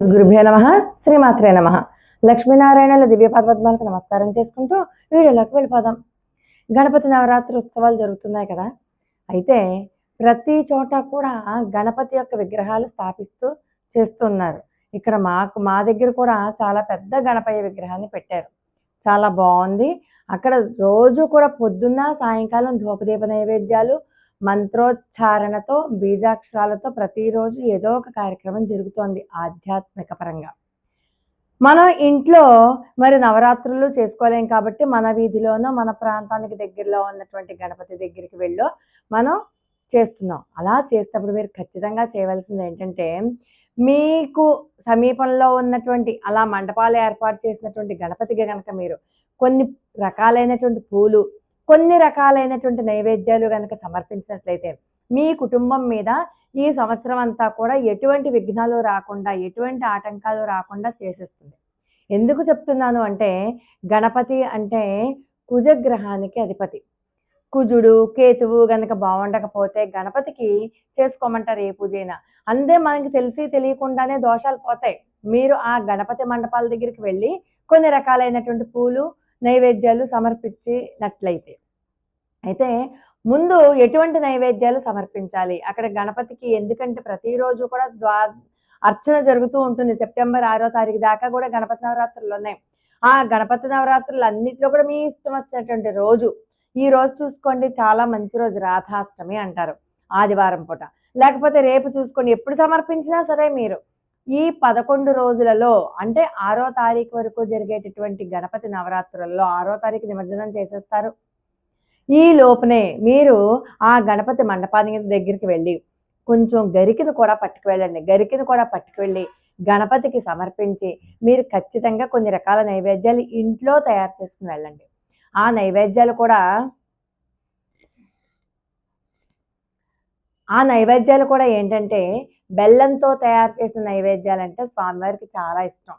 గురుభ్యో నమ శ్రీమాత్రే నమ. లక్ష్మీనారాయణల దివ్య పద్మాలకు నమస్కారం చేసుకుంటూ వీడియోలోకి వెళ్ళిపోదాం. గణపతి నవరాత్రి ఉత్సవాలు జరుగుతున్నాయి కదా. అయితే ప్రతి చోట కూడా గణపతి యొక్క విగ్రహాలు స్థాపిస్తూ చేస్తున్నారు. ఇక్కడ మాకు మా దగ్గర కూడా చాలా పెద్ద గణపయ్య విగ్రహాన్ని పెట్టారు. చాలా బాగుంది. అక్కడ రోజు కూడా పొద్దున్న సాయంకాలం ధూపదీప నైవేద్యాలు మంత్రోచ్చారణతో బీజాక్షరాలతో ప్రతిరోజు ఏదో ఒక కార్యక్రమం జరుగుతోంది ఆధ్యాత్మిక పరంగా మనం ఇంట్లో మరి నవరాత్రులు చేసుకోలేం కాబట్టి మన వీధిలోనో మన ప్రాంతానికి దగ్గరలో ఉన్నటువంటి గణపతి దగ్గరికి వెళ్ళో మనం చేస్తున్నాం. అలా చేసేటప్పుడు మీరు ఖచ్చితంగా చేయవలసింది ఏంటంటే మీకు సమీపంలో ఉన్నటువంటి అలా మండపాలు ఏర్పాటు చేసినటువంటి గణపతిగా కనుక మీరు కొన్ని రకాలైనటువంటి పూలు కొన్ని రకాలైనటువంటి నైవేద్యాలు కనుక సమర్పించినట్లయితే మీ కుటుంబం మీద ఈ సంవత్సరం అంతా కూడా ఎటువంటి విఘ్నాలు రాకుండా ఎటువంటి ఆటంకాలు రాకుండా చేసేస్తుంది. ఎందుకు చెప్తున్నాను అంటే గణపతి అంటే కుజగ్రహానికి అధిపతి. కుజుడు కేతువు గనక బాగుండకపోతే గణపతికి చేసుకోమంటారు ఏ పూజైనా అందే మనకి తెలిసి తెలియకుండానే దోషాలు పోతాయి. మీరు ఆ గణపతి మండపాల దగ్గరికి వెళ్ళి కొన్ని రకాలైనటువంటి పూలు నైవేద్యాలు సమర్పించినట్లయితే. అయితే ముందు ఎటువంటి నైవేద్యాలు సమర్పించాలి? అక్కడ గణపతికి ఎందుకంటే ప్రతిరోజు కూడా ద్వా అర్చన జరుగుతూ ఉంటుంది. సెప్టెంబర్ ఆరో తారీఖు దాకా కూడా గణపతి నవరాత్రులు ఉన్నాయి. ఆ గణపతి నవరాత్రులు అన్నిట్లో కూడా మీ ఇష్టం వచ్చినటువంటి రోజు. ఈ రోజు చూసుకోండి చాలా మంచి రోజు. రాధాష్టమి అంటారు ఆదివారం పూట. లేకపోతే రేపు చూసుకోండి. ఎప్పుడు సమర్పించినా సరే మీరు. ఈ పదకొండు రోజులలో అంటే ఆరో తారీఖు వరకు జరిగేటటువంటి గణపతి నవరాత్రులలో ఆరో తారీఖు నిమజ్జనం చేసేస్తారు. ఈ లోపునే మీరు ఆ గణపతి మండపానికి దగ్గరికి వెళ్ళి కొంచెం గరికిని కూడా పట్టుకు వెళ్ళండి గరికిని కూడా పట్టుకు వెళ్ళి గణపతికి సమర్పించి మీరు ఖచ్చితంగా కొన్ని రకాల నైవేద్యాలు ఇంట్లో తయారు చేసుకుని వెళ్ళండి. ఆ నైవేద్యాలు కూడా ఆ నైవేద్యాలు కూడా ఏంటంటే బెల్లంతో తయారు చేసిన నైవేద్యాలు అంటే స్వామివారికి చాలా ఇష్టం.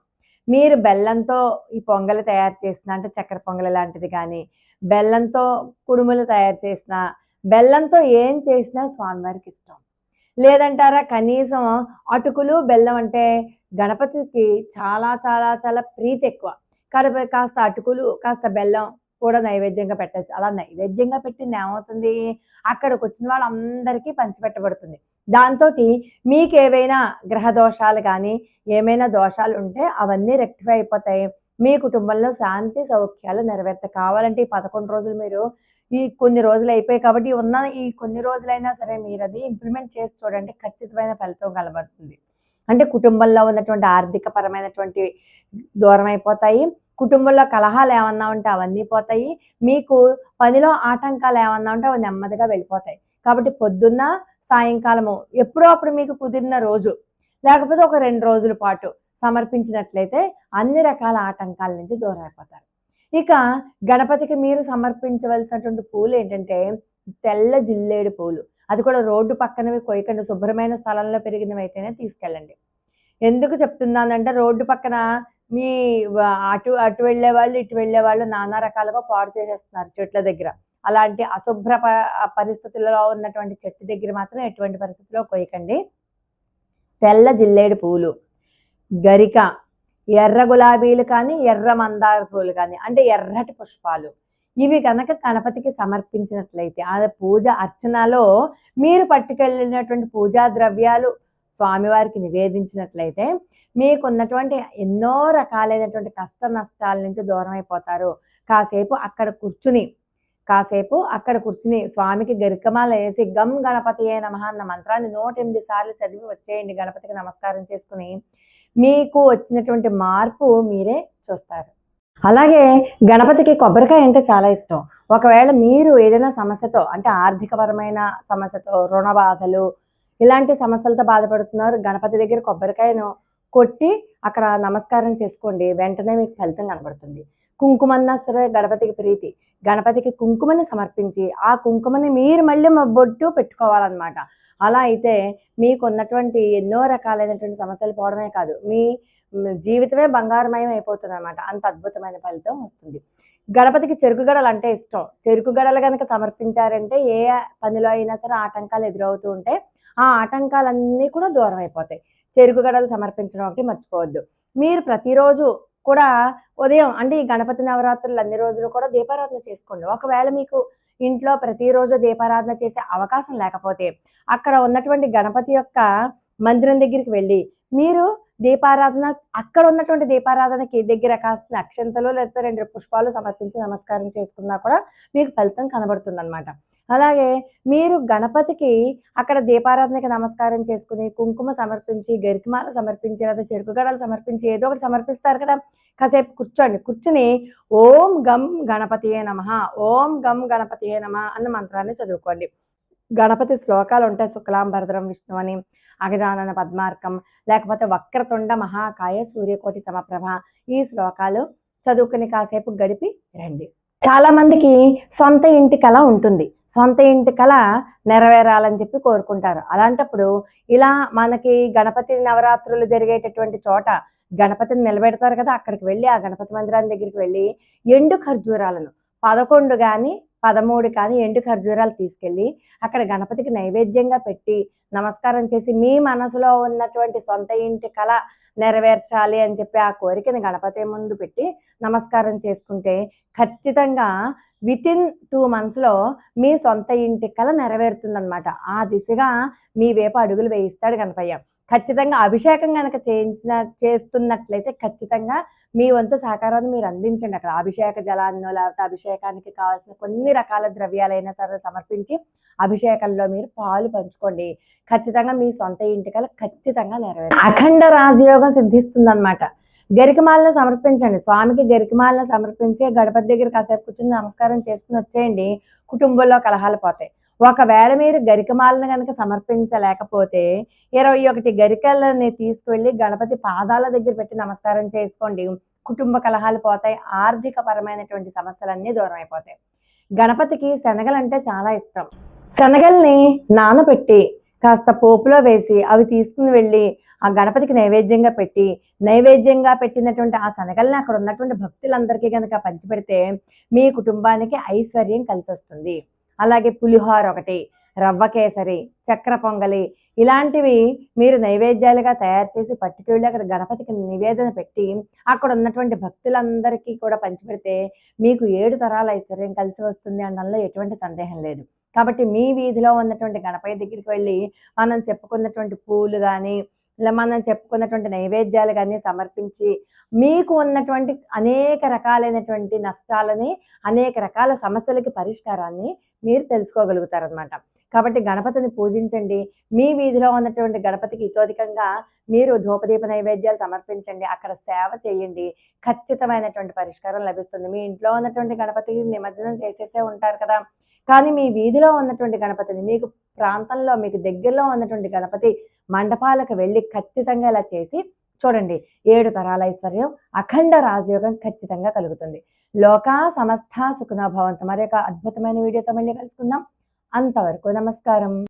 మీరు బెల్లంతో ఈ పొంగలి తయారు చేసిన అంటే చక్కెర పొంగలి లాంటిది కానీ బెల్లంతో కుడుములు తయారు చేసిన బెల్లంతో ఏం చేసినా స్వామివారికి ఇష్టం. లేదంటారా కనీసం అటుకులు బెల్లం అంటే గణపతికి చాలా చాలా చాలా ప్రీతి ఎక్కువ. కాస్త అటుకులు కాస్త బెల్లం కూడా నైవేద్యంగా పెట్టచ్చు. అలా నైవేద్యంగా పెట్టింది ఏమవుతుంది? అక్కడికి వచ్చిన వాళ్ళందరికీ పంచిపెట్టబడుతుంది. దాంతో మీకు ఏవైనా గ్రహ దోషాలు కానీ ఏమైనా దోషాలు ఉంటే అవన్నీ రెక్టిఫై అయిపోతాయి. మీ కుటుంబంలో శాంతి సౌఖ్యాలు నెరవేర్త కావాలంటే ఈ పదకొండు రోజులు మీరు ఈ కొన్ని రోజులు అయిపోయాయి కాబట్టి ఉన్న ఈ కొన్ని రోజులైనా సరే మీరు అది ఇంప్లిమెంట్ చేసి చూడండి. ఖచ్చితమైన ఫలితం కలబడుతుంది అంటే కుటుంబంలో ఉన్నటువంటి ఆర్థిక పరమైనటువంటి దూరం అయిపోతాయి. కుటుంబంలో కలహాలు ఏమన్నా ఉంటే అవన్నీ పోతాయి. మీకు పనిలో ఆటంకాలు ఏమన్నా ఉంటే అవి నెమ్మదిగా వెళ్ళిపోతాయి. కాబట్టి పొద్దున్న సాయంకాలము ఎప్పుడో అప్పుడు మీకు కుదిరిన రోజు లేకపోతే ఒక రెండు రోజుల పాటు సమర్పించినట్లయితే అన్ని రకాల ఆటంకాల నుంచి దూరం అయిపోతారు ఇక గణపతికి మీరు సమర్పించవలసినటువంటి పూలు ఏంటంటే తెల్ల జిల్లేడు పూలు. అది కూడా రోడ్డు పక్కనవి కొయ్యకండి శుభ్రమైన స్థలంలో పెరిగినవి అయితేనే తీసుకెళ్ళండి. ఎందుకు చెప్తున్నానంటే రోడ్డు పక్కన మీ అటు అటు వెళ్ళే వాళ్ళు ఇటు వెళ్ళే వాళ్ళు నానా రకాలుగా పాడు చేసేస్తున్నారు చెట్ల దగ్గర. అలాంటి అశుభ్ర పరిస్థితుల్లో ఉన్నటువంటి చెట్టు దగ్గర మాత్రం ఎటువంటి పరిస్థితుల్లో కోయకండి తెల్ల జిల్లేడు పూలు గరిక ఎర్ర గులాబీలు కానీ ఎర్ర మందార పూలు కానీ అంటే ఎర్రటి పుష్పాలు. ఇవి కనుక గణపతికి సమర్పించినట్లయితే ఆ పూజ అర్చనలో మీరు పట్టుకెళ్ళినటువంటి పూజా ద్రవ్యాలు స్వామివారికి నివేదించినట్లయితే మీకున్నటువంటి ఎన్నో రకాలైనటువంటి కష్ట నష్టాల నుంచి దూరం అయిపోతారు కాసేపు అక్కడ కూర్చుని కాసేపు అక్కడ కూర్చుని స్వామికి గరికమాల వేసి గమ్ గణపతి ఏ నమ అన్న మంత్రాన్ని నూట ఎనిమిది సార్లు చదివి వచ్చేయండి. గణపతికి నమస్కారం చేసుకుని మీకు వచ్చినటువంటి మార్పు మీరే చూస్తారు. అలాగే గణపతికి కొబ్బరికాయ అంటే చాలా ఇష్టం. ఒకవేళ మీరు ఏదైనా సమస్యతో అంటే ఆర్థికపరమైన సమస్యతో రుణ బాధలు ఇలాంటి సమస్యలతో బాధపడుతున్నారు. గణపతి దగ్గర కొబ్బరికాయను కొట్టి అక్కడ నమస్కారం చేసుకోండి. వెంటనే మీకు ఫలితం కనబడుతుంది. కుంకుమన్నా సరే గణపతికి ప్రీతి. గణపతికి కుంకుమని సమర్పించి ఆ కుంకుమని మీరు మళ్ళీ బొట్టు పెట్టుకోవాలన్నమాట. అలా అయితే మీకు ఉన్నటువంటి ఎన్నో రకాలైనటువంటి సమస్యలు పోవడమే కాదు. మీ జీవితమే బంగారమయం అయిపోతుంది అనమాట అంత అద్భుతమైన ఫలితం వస్తుంది. గణపతికి చెరుకు గడలు అంటే ఇష్టం. చెరుకు గడలు కనుక సమర్పించారంటే ఏ పనిలో అయినా సరే ఆటంకాలు ఎదురవుతూ ఉంటే ఆ ఆటంకాలన్నీ కూడా దూరం అయిపోతాయి. చెరుకు గడలు సమర్పించడం ఒకటి మర్చిపోవద్దు. మీరు ప్రతిరోజు కూడా ఉదయం అంటే ఈ గణపతి నవరాత్రులు అన్ని రోజులు కూడా దీపారాధన చేసుకోండి. ఒకవేళ మీకు ఇంట్లో ప్రతిరోజు దీపారాధన చేసే అవకాశం లేకపోతే అక్కడ ఉన్నటువంటి గణపతి యొక్క మందిరం దగ్గరికి వెళ్ళి మీరు దీపారాధన అక్కడ ఉన్నటువంటి దీపారాధనకి దగ్గర కాస్త అక్షంతలు లేకపోతే రెండు పుష్పాలు సమర్పించి నమస్కారం చేసుకున్నా కూడా మీకు ఫలితం కనబడుతుంది అనమాట అలాగే మీరు గణపతికి అక్కడ దీపారాధనకి నమస్కారం చేసుకుని కుంకుమ సమర్పించి గరికమాల సమర్పించి లేదా చెరుకు గడలు సమర్పించి ఏదో ఒకటి సమర్పిస్తారు కదా. కాసేపు కూర్చోండి. కూర్చుని ఓం గం గణపతియే నమ ఓం గం గణపతియే నమ అన్న మంత్రాన్ని చదువుకోండి. గణపతి శ్లోకాలు ఉంటాయి శుక్లాంబరధరం విష్ణు అని అగజానన పద్మార్కం లేకపోతే వక్రతుండ మహాకాయ సూర్యకోటి సమప్రభ ఈ శ్లోకాలు చదువుకుని కాసేపు గడిపి రండి. చాలా మందికి సొంత ఇంటి కళ ఉంటుంది. సొంత ఇంటి కళ నెరవేరాలని చెప్పి కోరుకుంటారు. అలాంటప్పుడు ఇలా మనకి గణపతి నవరాత్రులు జరిగేటటువంటి చోట గణపతిని నిలబెడతారు కదా అక్కడికి వెళ్ళి ఆ గణపతి మందిరాన్ని దగ్గరికి వెళ్ళి ఎండు ఖర్జూరాలను పదకొండు కానీ పదమూడు కానీ ఎండు ఖర్జూరాలు తీసుకెళ్ళి అక్కడ గణపతికి నైవేద్యంగా పెట్టి నమస్కారం చేసి మీ మనసులో ఉన్నటువంటి సొంత ఇంటి కళ నెరవేర్చాలి అని చెప్పి ఆ కోరికని గణపతి ముందు పెట్టి నమస్కారం చేసుకుంటే ఖచ్చితంగా విత్ ఇన్ టూ మంత్స్లో మీ సొంత ఇంటి కళ నెరవేరుతుందనమాట ఆ దిశగా మీ వేప అడుగులు వేయిస్తాడు గణపయ్య. ఖచ్చితంగా అభిషేకం కనుక చేయించిన చేస్తున్నట్లయితే ఖచ్చితంగా మీ వంతు సహకారాన్ని మీరు అందించండి. అక్కడ అభిషేక జలాన్నో లేకపోతే అభిషేకానికి కావాల్సిన కొన్ని రకాల ద్రవ్యాలైనా సరే సమర్పించి అభిషేకంలో మీరు పాలు పంచుకోండి. ఖచ్చితంగా మీ సొంత ఇంటికల ఖచ్చితంగా నెరవేరు అఖండ రాజయోగం సిద్ధిస్తుందన్నమాట. గరికమాలను సమర్పించండి. స్వామికి గరికమాలను సమర్పించి గడపతి దగ్గర కాసేపు కూర్చుని నమస్కారం చేసుకుని వచ్చేయండి. కుటుంబంలో కలహాలు పోతాయి. ఒకవేళ మీరు గరికమాలను కనుక సమర్పించలేకపోతే ఇరవై ఒకటి గరికలని తీసుకువెళ్ళి గణపతి పాదాల దగ్గర పెట్టి నమస్కారం చేసుకోండి. కుటుంబ కలహాలు పోతాయి ఆర్థిక పరమైనటువంటి సమస్యలన్నీ దూరం అయిపోతాయి గణపతికి శనగలు అంటే చాలా ఇష్టం. శనగల్ని నానబెట్టి కాస్త పోపులో వేసి అవి తీసుకుని వెళ్ళి ఆ గణపతికి నైవేద్యంగా పెట్టి నైవేద్యంగా పెట్టినటువంటి ఆ శనగల్ని అక్కడ ఉన్నటువంటి భక్తులందరికీ కనుక పంచిపెడితే మీ కుటుంబానికి ఐశ్వర్యం కలిసి వస్తుంది అలాగే పులిహోర ఒకటి రవ్వ కేసరి చక్ర పొంగలి ఇలాంటివి మీరు నైవేద్యాలుగా తయారు చేసి పట్టుకెళ్ళి అక్కడ గణపతికి నివేదన పెట్టి అక్కడ ఉన్నటువంటి భక్తులందరికీ కూడా పంచిపెడితే మీకు ఏడు తరాల ఐశ్వర్యం కలిసి వస్తుంది అనడంలో ఎటువంటి సందేహం లేదు. కాబట్టి మీ వీధిలో ఉన్నటువంటి గణపతి దగ్గరికి వెళ్ళి మనం చెప్పుకున్నటువంటి పూలు కానీ మనం చెప్పుకున్నటువంటి నైవేద్యాలు కానీ సమర్పించి మీకు ఉన్నటువంటి అనేక రకాలైనటువంటి నష్టాలని అనేక రకాల సమస్యలకి పరిష్కారాన్ని మీరు తెలుసుకోగలుగుతారనమాట కాబట్టి గణపతిని పూజించండి. మీ వీధిలో ఉన్నటువంటి గణపతికి ఇతోధికంగా మీరు ధూపదీప నైవేద్యాలు సమర్పించండి. అక్కడ సేవ చేయండి. ఖచ్చితమైనటువంటి పరిష్కారం లభిస్తుంది. మీ ఇంట్లో ఉన్నటువంటి గణపతికి నిమజ్జనం చేసేసే ఉంటారు కదా. కానీ మీ వీధిలో ఉన్నటువంటి గణపతిని మీకు ప్రాంతంలో మీకు దగ్గరలో ఉన్నటువంటి గణపతి మండపాలకు వెళ్ళి ఖచ్చితంగా ఇలా చేసి చూడండి ఏడు తరాల ఐశ్వర్యం అఖండ రాజయోగం ఖచ్చితంగా కలుగుతుంది. లోకా సమస్త సుఖనోభవంతో మరి ఒక అద్భుతమైన వీడియోతో మళ్ళీ కలుసుకుందాం. అంతవరకు నమస్కారం.